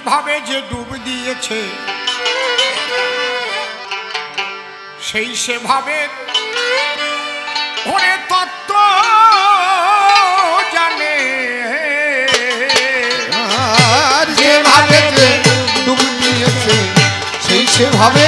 যেভাবে যে ডুব দিয়েছে সেই সেভাবে ওরে তত্ত্ব জানে। যেভাবে ডুব দিয়েছে সেই সেভাবে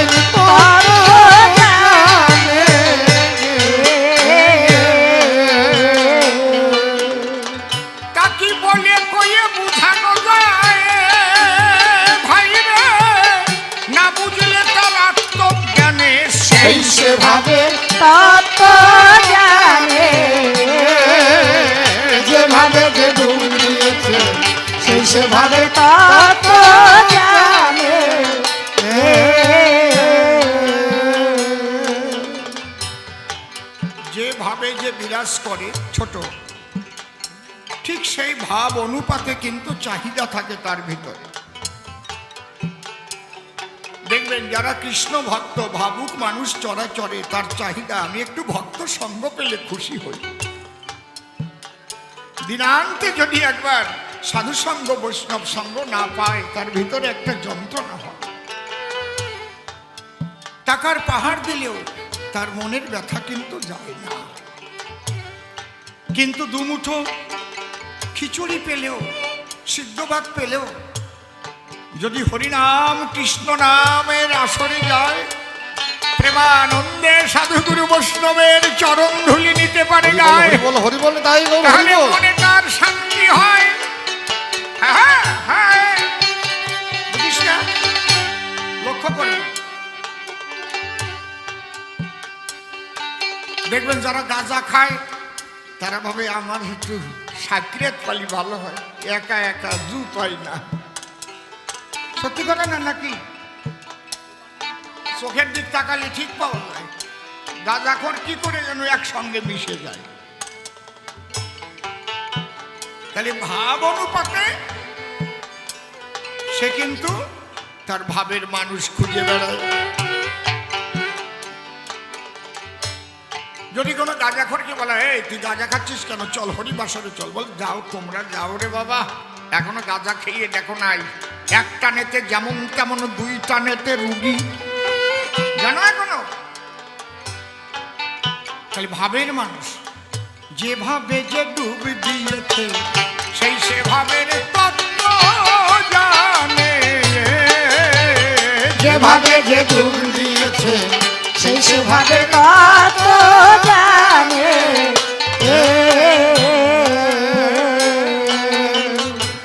তত্ত্ব জানে। যেভাবে যে বিরাজ করে, ছোট, ঠিক সেই ভাব অনুপাতে কিন্তু চাহিদা থাকে তার ভিতরে। দেখবেন, যারা কৃষ্ণ ভক্ত, ভাবুক মানুষ চরাচরে তার চাহিদা, আমি একটু ভক্ত সঙ্গ পেলে খুশি হই। দিনান্তে যদি একবার সাধু সঙ্গ বৈষ্ণব সঙ্গ না পায় তার ভিতরে একটা যন্ত্রণা হয়। টাকার পাহাড় দিলেও তার মনের ব্যথা কিন্তু যায় না। কিন্তু দুমুঠো খিচুড়ি পেলেও সিদ্ধ ভাত পেলেও যদি হরিনাম কৃষ্ণ নামের আসরে যায় প্রেমানন্দে সাধুগুরু বৈষ্ণবের চরণ ধুলি নিতে পারে গায়। হরি বল হরি বল তাই তাহলে বল মনে তার শান্তি হ্যাঁ। দেখবেন যারা গাঁজা খায়, তারা ভাবে, আমার একটু সাকরেত পালি ভালো হয়, একা একা জু পাই না। সত্যি কথা না নাকি? চোখের দিক তাকালে ঠিক পাওয়া যায়। গাঁজাখর কি করে যেন একসঙ্গে মিশে যায়। তাহলে ভাব অনুপাতে সে কিন্তু তার ভাবের মানুষ খুঁজে বেড়ায়। যদি কোনো গাঁজাখড়কে বলা, এই, তুই গাঁজা খাচ্ছিস কেন? চল হরিবাসরে চল। বল, যাও তোমরা, যাও রে বাবা। এখনও গাঁজা খেয়ে দেখো নাই। এক টানেতে যেমন তেমন দুই টানেতে রুগী। জানো এখনও? তাহলে ভাবের মানুষ যেভাবে যে ডুব দিয়েছে, সেই জানে। যেভাবে যে ডুব দিয়েছে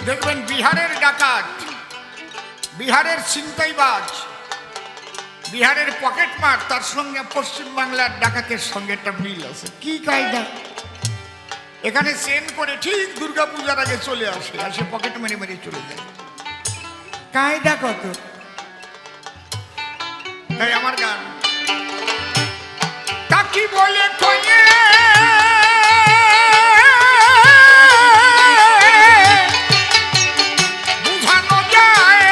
দেখবেন বিহারের ডাকাত, বিহারের ছিনতাইবাজ, বিহারের পকেট মার, তার সঙ্গে পশ্চিম বাংলার ডাকাতের সঙ্গে একটা মিল আছে। কি কায়দা? এখানে সেন করে ঠিক দুর্গা পূজার আগে চলে আসে আসে পকেট মেরে মেরে চলে যায়। কায়দা কত? তাই আমার গান। কাকি বলে কয়ে বুঝানো যায়।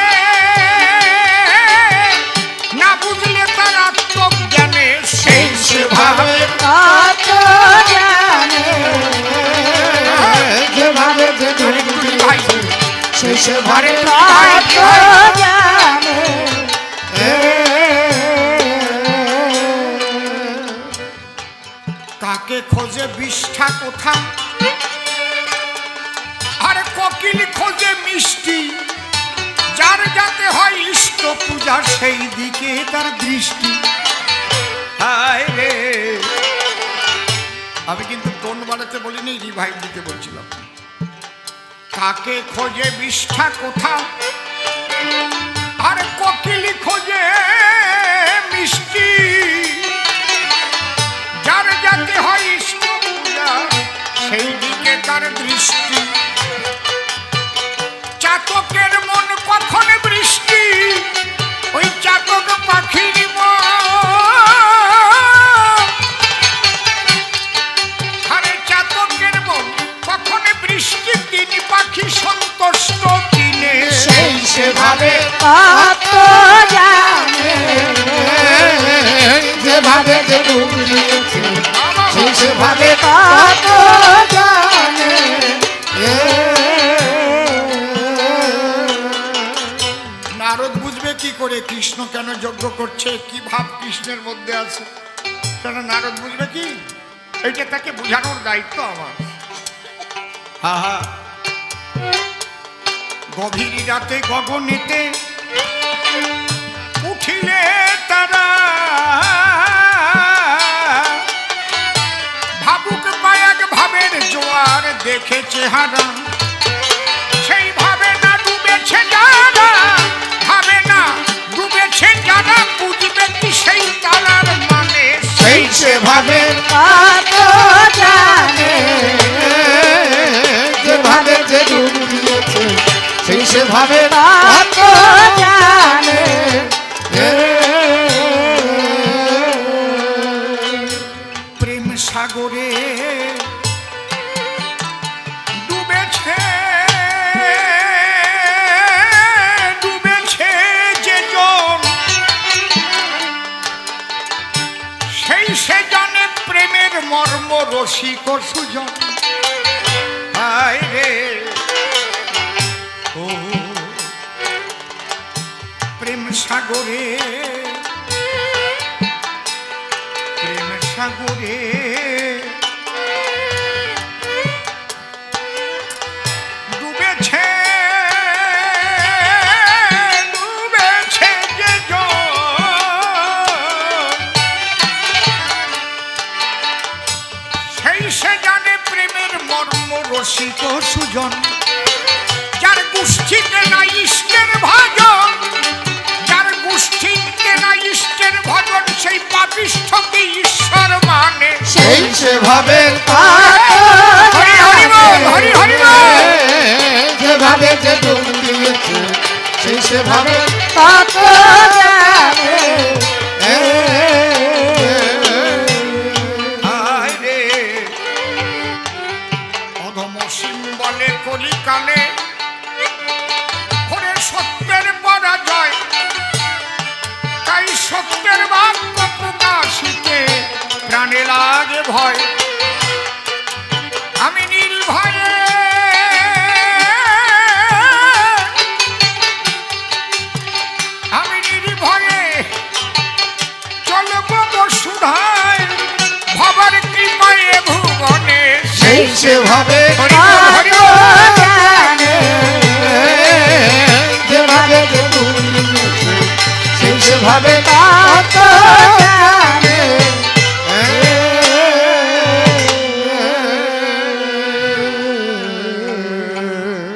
না বুঝলে তার আত্মজ্ঞানে সেই সেভাবে যেভাবে সেই সেভাবে খোঁজে বিষ্ঠা কোথা? আর কোকিল খোঁজে মিষ্টি, যার যাতে হয় ইষ্ট পূজা, সেই দিকে তার দৃষ্টি। আমি কিন্তু টোন বাড়াতে বলিনি রিভাইভ দিতে বলছিলাম। কাকে খোঁজে বিষ্ঠা কোথা? আর কোকিল খোঁজে মিষ্টি, যার যাতে হয় তার দৃষ্টি। চাতকের মন কখন বৃষ্টি? ওই চাতক পাখির আরে চাতকের মন কখন বৃষ্টি? তিনি পাখি সন্তুষ্ট দিনে সেই সেভাবে যেভাবে কৃষ্ণ কেন যজ্ঞ করছে? কি ভাব কৃষ্ণের মধ্যে আছে? সেটা নারদ বুঝবে কি? এইটা তাকে বোঝানোর দায়িত্ব আমার। গভীর রাতে গগনেতে উঠিলে তারা ভাবুক পায়াক ভাবের জোয়ার দেখে চেহারা। সেই সে ভাবে কত জানে। প্রেম সাগরে ডুবেছে ডুবেছে যে সেই সে জানে প্রেমের মর্ম রসিক সুজন। ডুবেছে ডুবেছে প্রেমের মর্ম সুজন, যার গোষ্ঠীতে নাই ইষ্টের ভজন, যার গোষ্ঠীতে নাই ইষ্টের ভজন, সেই পাপিষ্ঠকে ঈশ্বর মানে। সেই সে ভাবে হরি ভাবে